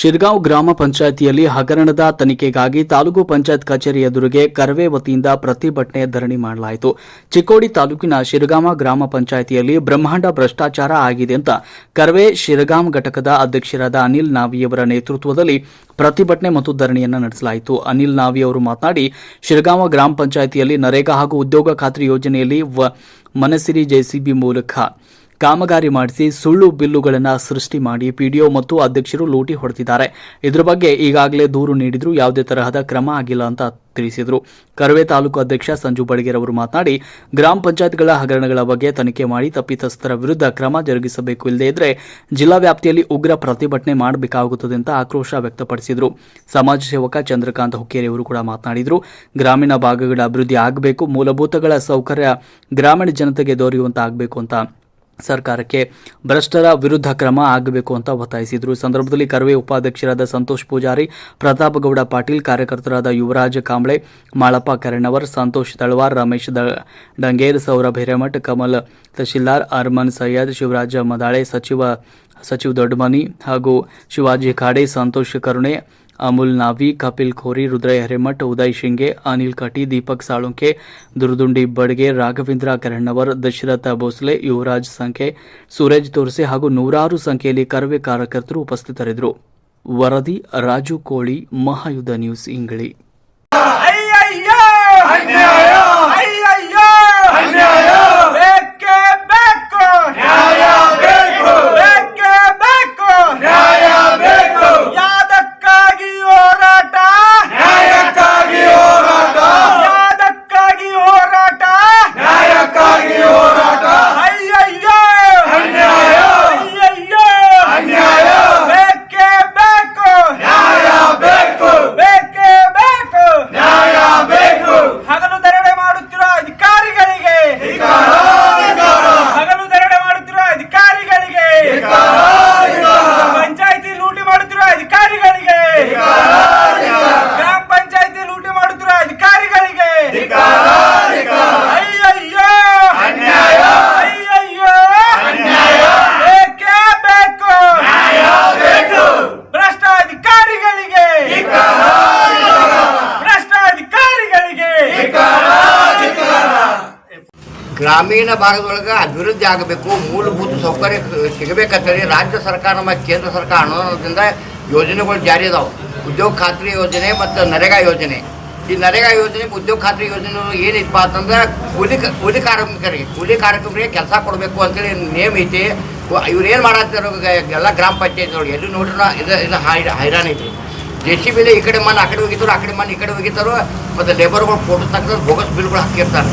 ಶಿರ್ಗಾಂವ್ ಗ್ರಾಮ ಪಂಚಾಯಿತಿಯಲ್ಲಿ ಹಗರಣದ ತನಿಖೆಗಾಗಿ ತಾಲೂಕು ಪಂಚಾಯತ್ ಕಚೇರಿ ಎದುರಿಗೆ ಕರವೇ ವತಿಯಿಂದ ಪ್ರತಿಭಟನೆ ಧರಣಿ ಮಾಡಲಾಯಿತು. ಚಿಕ್ಕೋಡಿ ತಾಲೂಕಿನ ಶಿರಗಾಮ ಗ್ರಾಮ ಪಂಚಾಯಿತಿಯಲ್ಲಿ ಬ್ರಹ್ಮಾಂಡ ಭ್ರಷ್ಟಾಚಾರ ಆಗಿದೆ ಅಂತ ಕರವೇ ಶಿರಗಾಂ ಘಟಕದ ಅಧ್ಯಕ್ಷರಾದ ಅನಿಲ್ ನಾವಿಯವರ ನೇತೃತ್ವದಲ್ಲಿ ಪ್ರತಿಭಟನೆ ಮತ್ತು ಧರಣಿಯನ್ನು ನಡೆಸಲಾಯಿತು. ಅನಿಲ್ ನಾವಿ ಅವರು ಮಾತನಾಡಿ ಶಿರಗಾಮ ಗ್ರಾಮ ಪಂಚಾಯಿತಿಯಲ್ಲಿ ನರೇಗಾ ಹಾಗೂ ಉದ್ಯೋಗ ಖಾತ್ರಿ ಯೋಜನೆಯಲ್ಲಿ ಮನಸಿರಿ ಜೆಸಿಬಿ ಮೂಲಕ ಕಾಮಗಾರಿ ಮಾಡಿಸಿ ಸುಳ್ಳು ಬಿಲ್ಲುಗಳನ್ನು ಸೃಷ್ಟಿ ಮಾಡಿ ಪಿಡಿಒ ಮತ್ತು ಅಧ್ಯಕ್ಷರು ಲೂಟಿ ಹೊಡೆದಿದ್ದಾರೆ. ಇದರ ಬಗ್ಗೆ ಈಗಾಗಲೇ ದೂರು ನೀಡಿದ್ರು, ಯಾವುದೇ ತರಹದ ಕ್ರಮ ಆಗಿಲ್ಲ ಅಂತ ತಿಳಿಸಿದರು. ಕರವೇ ತಾಲೂಕು ಅಧ್ಯಕ್ಷ ಸಂಜು ಬಡಗೇರ್ ಅವರು ಮಾತನಾಡಿ, ಗ್ರಾಮ ಪಂಚಾಯತ್ಗಳ ಹಗರಣಗಳ ಬಗ್ಗೆ ತನಿಖೆ ಮಾಡಿ ತಪ್ಪಿತಸ್ಥರ ವಿರುದ್ಧ ಕ್ರಮ ಜರುಗಿಸಬೇಕು. ಇಲ್ಲದೇ ಇದ್ರೆ ಜಿಲ್ಲಾ ವ್ಯಾಪ್ತಿಯಲ್ಲಿ ಉಗ್ರ ಪ್ರತಿಭಟನೆ ಮಾಡಬೇಕಾಗುತ್ತದೆ ಅಂತ ಆಕ್ರೋಶ ವ್ಯಕ್ತಪಡಿಸಿದರು. ಸಮಾಜ ಸೇವಕ ಚಂದ್ರಕಾಂತ್ ಹುಕ್ಕೇರಿ ಅವರು ಕೂಡ ಮಾತನಾಡಿದರು, ಗ್ರಾಮೀಣ ಭಾಗಗಳ ಅಭಿವೃದ್ಧಿ ಆಗಬೇಕು, ಮೂಲಭೂತಗಳ ಸೌಕರ್ಯ ಗ್ರಾಮೀಣ ಜನತೆಗೆ ದೊರೆಯುವಂತಾಗಬೇಕು ಅಂತ ಸರ್ಕಾರಕ್ಕೆ ಭ್ರಷ್ಟರ ವಿರುದ್ಧ ಕ್ರಮ ಆಗಬೇಕು ಅಂತ ಒತ್ತಾಯಿಸಿದರು. ಈ ಸಂದರ್ಭದಲ್ಲಿ ಕರವೇ ಉಪಾಧ್ಯಕ್ಷರಾದ ಸಂತೋಷ್ ಪೂಜಾರಿ, ಪ್ರತಾಪ್ ಗೌಡ ಪಾಟೀಲ್, ಕಾರ್ಯಕರ್ತರಾದ ಯುವರಾಜ ಕಾಂಬ್ಳೆ, ಮಾಳಪ್ಪ ಕರಣವರ್, ಸಂತೋಷ್ ತಳವಾರ್, ರಮೇಶ್ ಡಂಗೇರ್, ಸೌರಭ್ ಹಿರೇಮಠ್, ಕಮಲ್ ತಹಶೀಲ್ದಾರ್, ಅರ್ಮನ್ ಸೈಯದ್, ಶಿವರಾಜ ಮದಾಳೆ, ಸಚಿವ, ಸಚಿವ್ ದೊಡ್ಡಮನಿ ಹಾಗೂ ಶಿವಾಜಿ ಖಾಡೆ ಸಂತೋಷ್ ಕರುಣೆ ಅಮುಲ್ ನಾವಿ, ಕಪಿಲ್ ಖೋರಿ ರುದ್ರಯ ಹಿರೇಮಠ್, ಉದಯ್ ಶಿಂಗೆ, ಅನಿಲ್ ಕಟಿ, ದೀಪಕ್ ಸಾಳುಂಕೆ, ದುರ್ದುಂಡಿ ಬಡ್ಗೆ, ರಾಘವೇಂದ್ರ ಕರಣ್ಣವರ್, ದಶರಥ ಭೋಸ್ಲೆ, ಯುವರಾಜ್ ಸಂಖ್ಯೆ ಸೂರಜ್ ತೋರ್ಸೆ ಹಾಗೂ ನೂರಾರು ಸಂಖ್ಯೆಯಲ್ಲಿ ಕರವೇ ಕಾರ್ಯಕರ್ತರು ಉಪಸ್ಥಿತರಿದ್ದರು. ವರದಿ, ರಾಜು ಕೋಳಿ ಮಹಾಯುದ್ಧ ನ್ಯೂಸ್ ಇಂಗಳಿ ಗ್ರಾಮೀಣ ಭಾಗದೊಳಗೆ ಅಭಿವೃದ್ಧಿ ಆಗಬೇಕು, ಮೂಲಭೂತ ಸೌಕರ್ಯ ಸಿಗಬೇಕಂತೇಳಿ ರಾಜ್ಯ ಸರ್ಕಾರ ಮತ್ತು ಕೇಂದ್ರ ಸರ್ಕಾರ ಅನುದಾನದಿಂದ ಯೋಜನೆಗಳು ಜಾರಿ ಇದಾವೆ ಉದ್ಯೋಗ ಖಾತ್ರಿ ಯೋಜನೆ ಮತ್ತು ನರೇಗಾ ಯೋಜನೆ. ಈ ನರೇಗಾ ಯೋಜನೆ, ಉದ್ಯೋಗ ಖಾತ್ರಿ ಯೋಜನೆ ಏನಿಪ್ಪ ಅಂತಂದ್ರೆ ಕೂಲಿ ಕೂಲಿ ಕಾರ್ಮಿಕರಿಗೆ ಕೂಲಿ ಕಾರ್ಮಿಕರಿಗೆ ಕೆಲಸ ಕೊಡಬೇಕು ಅಂತೇಳಿ ನೇಮ್ ಐತಿ. ಇವ್ರು ಏನು ಮಾಡತ್ತಾರ ಎಲ್ಲ ಗ್ರಾಮ ಪಂಚಾಯತ್ ಒಳಗೆ ಎಲ್ಲಿ ನೋಡ್ರಿ ಇದು ಇದು ಹೈರಾಣ ಐತಿ ಜೆ ಸಿ ಬಿಲಿ ಈ ಕಡೆ ಮಣ್ಣು ಆ ಕಡೆ ಹೋಗಿತ್ತಾರೋ ಆ ಕಡೆ ಮಣ್ಣು ಈ ಕಡೆ ಹೋಗಿತ್ತಾರೋ ಮತ್ತು ಲೇಬರ್ಗಳು ಫೋಟೋ ತೆಗೆದು ಬೋಗಸ್ ಬಿಲ್ಗಳು ಹಾಕಿರ್ತಾರೆ.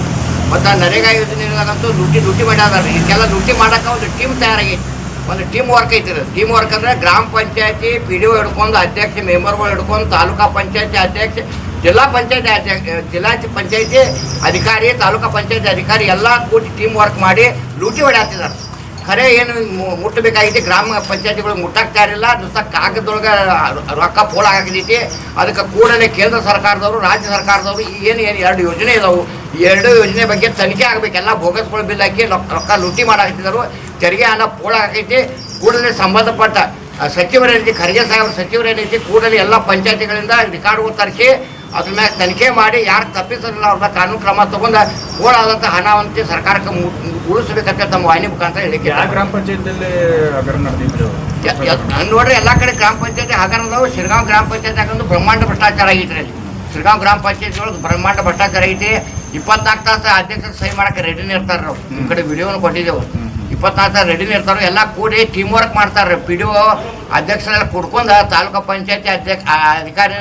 ಮತ್ತು ನರೇಗಾ ಯೋಜನೆಗಂತೂ ಲೂಟಿ ಲೂಟಿ ಮಾಡ್ಯಾರ ಇದಕ್ಕೆಲ್ಲ ಡ್ಯೂಟಿ ಮಾಡೋಕೆ ಒಂದು ಟೀಮ್ ತಯಾರಾಗೈತಿ ಒಂದು ಟೀಮ್ ವರ್ಕ್ ಐತಿ ಟೀಮ್ ವರ್ಕ್ ಅಂದರೆ ಗ್ರಾಮ ಪಂಚಾಯತಿ ಪಿ ಡಿ ಒ ಹಿಡ್ಕೊಂಡು ಅಧ್ಯಕ್ಷ ಮೆಂಬರ್ಗಳು ಹಿಡ್ಕೊಂಡು ತಾಲೂಕಾ ಪಂಚಾಯತಿ ಅಧ್ಯಕ್ಷ, ಜಿಲ್ಲಾ ಪಂಚಾಯತಿ ಅಧ್ಯಕ್ಷ ಜಿಲ್ಲಾ ಪಂಚಾಯತಿ ಅಧಿಕಾರಿ, ತಾಲೂಕಾ ಪಂಚಾಯತಿ ಅಧಿಕಾರಿ ಎಲ್ಲ ಕೂಡಿ ಟೀಮ್ ವರ್ಕ್ ಮಾಡಿ ಲೂಟಿ ಹೊಡ್ಯಾತಿದ್ದಾರೆ ಖರೆ ಏನು ಮುಟ್ಟಬೇಕಾಗಿತ್ತು ಗ್ರಾಮ ಪಂಚಾಯತಿಗಳು ಮುಟ್ಟಕ್ಕೆ ಇರಲಿಲ್ಲ ದುಸ್ತ ಕಾಗದೊಳಗೆ ರೊಕ್ಕ ಪೋಲ ಹಾಕಿದೈತಿ ಅದಕ್ಕೆ ಕೂಡಲೇ ಕೇಂದ್ರ ಸರ್ಕಾರದವರು, ರಾಜ್ಯ ಸರ್ಕಾರದವರು ಏನು ಏನು ಎರಡು ಯೋಜನೆ ಇದಾವು. ಎರಡು ಯೋಜನೆ ಬಗ್ಗೆ ತನಿಖೆ ಆಗಬೇಕು. ಎಲ್ಲ ಬೋಗಸ್ಗಳು ಬಿಲ್ ಹಾಕಿ ರೊಕ್ಕ ಲೂಟಿ ಮಾಡಾಕತ್ತಿದ್ದಾರೆ. ತೆರಿಗೆ ಹಣ ಪೋಳಾಕೈತಿ ಕೂಡಲೇ ಸಂಬಂಧಪಟ್ಟ ಸಚಿವರೇನೈತಿ ಖರ್ಗೆ ಸಾಹೇಬ್ ಸಚಿವರೇನೈತಿ ಕೂಡಲೇ ಎಲ್ಲ ಪಂಚಾಯತಿಗಳಿಂದ ರೆಕಾರ್ಡ್ಗಳು ತರಿಸಿ ಅದ್ರ ಮ್ಯಾಗ ತನಿಖೆ ಮಾಡಿ ಯಾರು ತಪ್ಪಿಸಲ್ಲ ಅವ್ರನ್ನ ಕಾನೂನು ಕ್ರಮ ತಗೊಂಡ ಪೋಲಾದಂಥ ಹಣವಂತೆ ಸರ್ಕಾರಕ್ಕೆ ಉಳಿಸ್ಬೇಕಂತ ತಮ್ಮ ವಾಹಿನಿ ಮುಖಾಂತರ ಹೇಳಿಕೆ. ಯಾವ ಗ್ರಾಮ ಪಂಚಾಯತಿಯಲ್ಲಿ ನಾನ್ ನೋಡ್ರಿ ಎಲ್ಲ ಕಡೆ ಗ್ರಾಮ ಪಂಚಾಯತಿ ಹಗರಣದವು ಶಿರ್ಗಾಂವ್ ಗ್ರಾಮ ಪಂಚಾಯತಿ ಹಾಕೊಂಡು ಬ್ರಹ್ಮಾಂಡ ಭ್ರಷ್ಟಾಚಾರ ಆಗೈತೆ ರೀ ಶಿರ್ಗಾಂವ್ ಗ್ರಾಮ ಪಂಚಾಯತಿ ಒಳಗೆ ಬ್ರಹ್ಮಾಂಡ ಭ್ರಷ್ಟಾಚಾರ ಐತಿ. ಇಪ್ಪತ್ನಾಲ್ಕು ತಾಸು ಅಧ್ಯಕ್ಷರು ಸಹಿ ಮಾಡಕ್ಕೆ ರೆಡಿನೇ ಇರ್ತಾರೆ ನಾವು ನಿಮ್ಮ ಕಡೆ ವಿಡಿಯೋನು ಕೊಟ್ಟಿದ್ದೆವು. ಇಪ್ಪತ್ನಾಲ್ಕು ತಾಸು ರೆಡಿನೇ ಇರ್ತಾರೆ ಎಲ್ಲ ಕೂಡಿ ಟೀಮ್ ವರ್ಕ್ ಮಾಡ್ತಾರೆ. ಪಿ ಡಿ ಒ ಅಧ್ಯಕ್ಷರೆಲ್ಲ ಕುಡ್ಕೊಂಡು ತಾಲೂಕು ಪಂಚಾಯತಿ ಅಧ್ಯಕ್ಷ ಅಧಿಕಾರಿ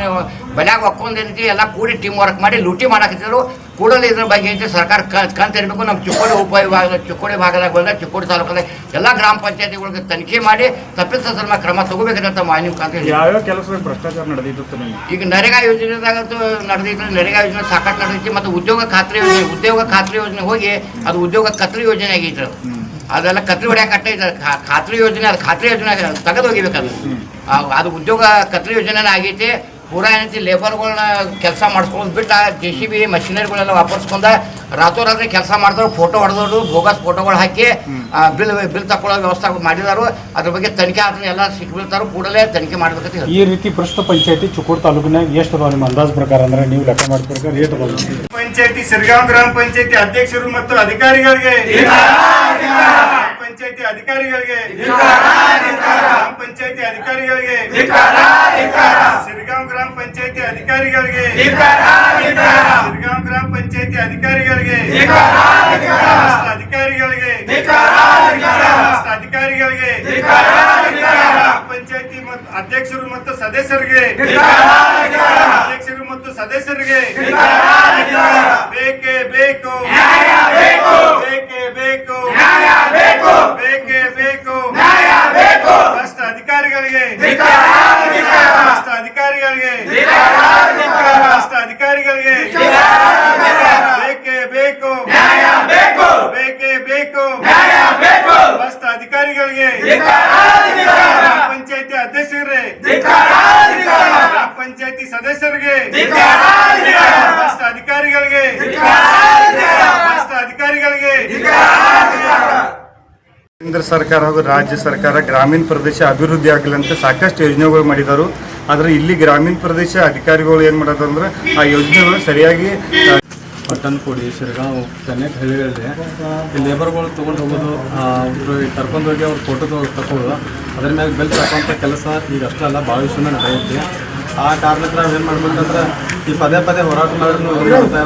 ಬಲ್ಯಾಗ ಒಕ್ಕೊಂಡ್ ಏನೈತಿ ಎಲ್ಲ ಕೂಡಿ ಟೀಮ್ ವರ್ಕ್ ಮಾಡಿ ಲೂಟಿ ಮಾಡಾಕತ್ತಿದ್ರು ಕೂಡಲೇ ಇದ್ರ ಬಗ್ಗೆ ಐತೆ ಸರ್ಕಾರ ಕಂತ ಇರಬೇಕು ನಮ್ಮ ಚಿಕ್ಕೋಡಿ ಉಪವಿಭಾಗ ಚಿಕ್ಕೋಡಿ ಭಾಗದಾಗ ಬಂದ್ರೆ ಚಿಕ್ಕೋಡಿ ತಾಲೂಕದಾಗ ಎಲ್ಲ ಗ್ರಾಮ ಪಂಚಾಯತಿಗಳಿಗೆ ತನಿಖೆ ಮಾಡಿ ತಪ್ಪಿಸ ಮೇಲೆ ಕ್ರಮ ತಗೋಬೇಕಂತ ಮಾನ್ಯ ಮುಖಾಂತರ ಹೇಳಿ ಯಾವ್ಯಾವ ಕೆಲಸ ಭ್ರಷ್ಟಾಚಾರ ನಡೆದಿತ್ತು ಈಗ ನರೇಗಾ ಯೋಜನೆದಾಗಂತೂ ನಡೆದಿತ್ತು ನರೇಗಾ ಯೋಜನೆ ಸಾಕಷ್ಟು ನಡೆದೈತಿ ಮತ್ತು ಉದ್ಯೋಗ ಖಾತ್ರಿ ಯೋಜನೆ ಉದ್ಯೋಗ ಖಾತ್ರಿ ಯೋಜನೆ ಹೋಗಿ ಅದು ಉದ್ಯೋಗ ಖಾತ್ರಿ ಯೋಜನೆ ಆಗೈತೆ. ಅದು ಅದೆಲ್ಲ ಕತ್ರಿ ಹೊಡೆಯ ಕಟ್ಟ ಖಾತ್ರಿ ಯೋಜನೆ ಅದು ಖಾತ್ರಿ ಯೋಜನೆ ತೆಗೆದು ಹೋಗಿಬೇಕಲ್ಲ ಅದು ಉದ್ಯೋಗ ಕತ್ರಿ ಯೋಜನೆ ಆಗೈತಿ ಪೂರಾ ಏನೈತಿ ಲೇಬರ್ಗಳನ್ನ ಕೆಲಸ ಮಾಡಿಸ್ಕೊಂಡು ಬಿಟ್ಟು ಜೆ ಸಿ ಬಿ ಮಷಿನರಿಗಳೆಲ್ಲ ವಾಪರ್ಸ್ಕೊಂಡ ರಾತ್ರೋರಾತ್ರಿ ಕೆಲಸ ಮಾಡಿದ್ರು ಫೋಟೋ ಹೊಡೆದವರು ಬೋಗಸ್ ಫೋಟೋಗಳು ಹಾಕಿ ಬಿಲ್ ಬಿಲ್ ತಗೊಳ್ಳೋ ವ್ಯವಸ್ಥೆ ಮಾಡಿದಾರು. ಅದ್ರ ಬಗ್ಗೆ ತನಿಖೆ ಆದ್ರೆ ಎಲ್ಲ ಸಿಕ್ಬಿಡ್ತಾರೋ. ಕೂಡಲೇ ತನಿಖೆ ಮಾಡ್ಬೇಕಂತ ಈ ರೀತಿ ಪ್ರಸ್ತುತ ಪಂಚಾಯತಿ ಚಿಕ್ಕೂರು ತಾಲೂಕಿನಾಗ ಎಷ್ಟು ಅದಾವ ನಿಮ್ಮ ಅಂದಾಜ್ ಪ್ರಕಾರ ಅಂದ್ರೆ ನೀವು ಲೆಕ್ಕ ಮಾಡಿ ಪ್ರಕಾರ ಎಷ್ಟು ಅದಾವ? ಪಂಚಾಯತಿ ಸಿರ್ಗಾಂವ್ ಗ್ರಾಮ ಪಂಚಾಯತಿ ಅಧ್ಯಕ್ಷರು ಮತ್ತು ಅಧಿಕಾರಿಗಳಿಗೆ ಪಂಚಾಯತಿ ಅಧಿಕಾರಿಗಳಿಗೆ. ಗ್ರಾಮ ಪಂಚಾಯತಿ ಅಧಿಕಾರಿಗಳಿಗೆ. ಸಿರಿಗಾಂವ್ ಗ್ರಾಮ ಪಂಚಾಯತಿ ಅಧಿಕಾರಿಗಳಿಗೆ. ಸಿರಿಗಾಂವ್ ಗ್ರಾಮ ಪಂಚಾಯತಿ ಅಧಿಕಾರಿಗಳಿಗೆ. ಅಧಿಕಾರಿಗಳಿಗೆ. ಅಧಿಕಾರಿಗಳಿಗೆ. ಗ್ರಾಮ ಪಂಚಾಯತಿ ಮತ್ತು ಅಧ್ಯಕ್ಷರು ಮತ್ತು ಸದಸ್ಯರಿಗೆ. ಅಧ್ಯಕ್ಷರು ಮತ್ತು ಸದಸ್ಯರಿಗೆ ಬೇಕೇ ಬೇಕು ಬೇಕೇ ಬೇಕು ಬೇಕೇ ಬೇಕು ಭ್ರಷ್ಟ ಅಧಿಕಾರಿಗಳಿಗೆ ಭ್ರಷ್ಟ ಅಧಿಕಾರಿಗಳಿಗೆ ಭ್ರಷ್ಟ ಅಧಿಕಾರಿಗಳಿಗೆ ಬೇಕೇ ಬೇಕು ಬೇಕೇ ಬೇಕು ಭ್ರಷ್ಟ ಅಧಿಕಾರಿಗಳಿಗೆ ಗ್ರಾಮ ಪಂಚಾಯತಿ ಅಧ್ಯಕ್ಷರೇ ಗ್ರಾಮ ಪಂಚಾಯತಿ ಸದಸ್ಯರಿಗೆ ಭ್ರಷ್ಟ ಅಧಿಕಾರಿಗಳಿಗೆ ಭ್ರಷ್ಟ ಅಧಿಕಾರಿಗಳಿಗೆ ಕೇಂದ್ರ ಸರ್ಕಾರ ಹಾಗೂ ರಾಜ್ಯ ಸರ್ಕಾರ ಗ್ರಾಮೀಣ ಪ್ರದೇಶ ಅಭಿವೃದ್ಧಿ ಆಗಲಂತ ಸಾಕಷ್ಟು ಯೋಜನೆಗಳು ಮಾಡಿದರು. ಆದರೆ ಇಲ್ಲಿ ಗ್ರಾಮೀಣ ಪ್ರದೇಶ ಅಧಿಕಾರಿಗಳು ಏನು ಮಾಡೋದಂದ್ರೆ ಆ ಯೋಜನೆಗಳು ಸರಿಯಾಗಿ ಆ, ಪಟ್ಟಣಕೋಡಿ ಶಿರಗಾಂವ್ ಹೇಳಿ ಹಳ್ಳಿಗಳಿದೆ ಈ ಲೇಬರ್ಗಳು ತೊಗೊಂಡು ಹೋಗೋದು ಅವರು ಕರ್ಕೊಂಡು ಹೋಗಿ ಅವ್ರ ಫೋಟೋ ತಗೊಳ್ಳೋದು ಅದ್ರ ಮೇಲೆ ಬೆಲ್ ತಕ್ಕಂಥ ಕೆಲಸ ಈಗ ಅಷ್ಟೇ ಅಲ್ಲ ಭಾಳ ವಿಷಯನ ನಡೆಯುತ್ತೆ. ಆ ಕಾರಣಕ್ಕೆ ನಾವು ಏನು ಮಾಡ್ಬೇಕಂದ್ರೆ ಈ ಪದೇ ಪದೇ ಹೋರಾಟ ಮಾಡಿದ್ರು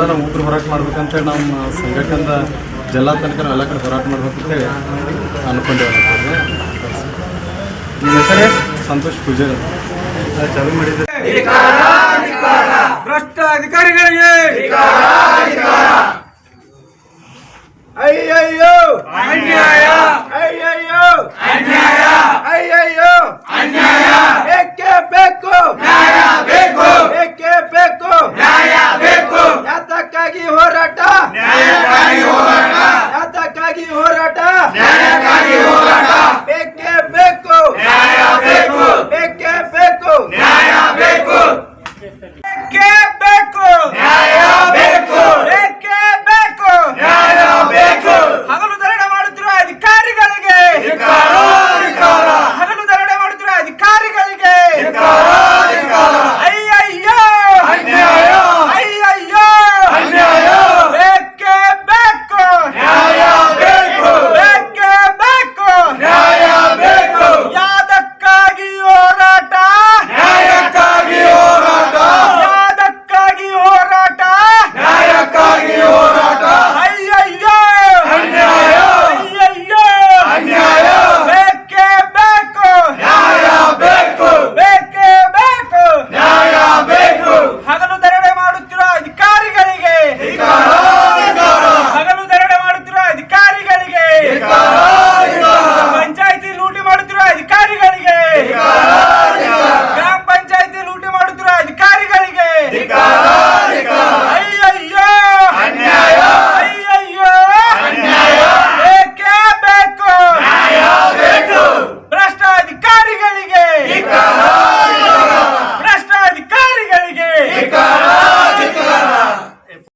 ನಾವು ಉಗ್ರ ಹೋರಾಟ ಮಾಡ್ಬೇಕಂತೇಳಿ ನಮ್ಮ ಸಂಘಟನೆಯಿಂದ ಜಿಲ್ಲಾ ತನಕ ಎಲ್ಲ ಕಡೆ ಹೋರಾಟ ಮಾಡ್ಬೇಕಂತೇಳಿ ಅನ್ಕೊಂಡೇವೆ ನಿಮ್ಮ ಹೆಸರೇ ಸಂತೋಷ್ ಪೂಜಾರಿ. ಚಾಲು ಮಾಡಿದ್ರೆ ಭ್ರಷ್ಟ ಅಧಿಕಾರಿಗಳಿಗೆ ಅಯ್ಯಯ್ಯೋ ಅನ್ಯಾಯ ಅಯ್ಯಯ್ಯೋ ಅನ್ಯಾಯ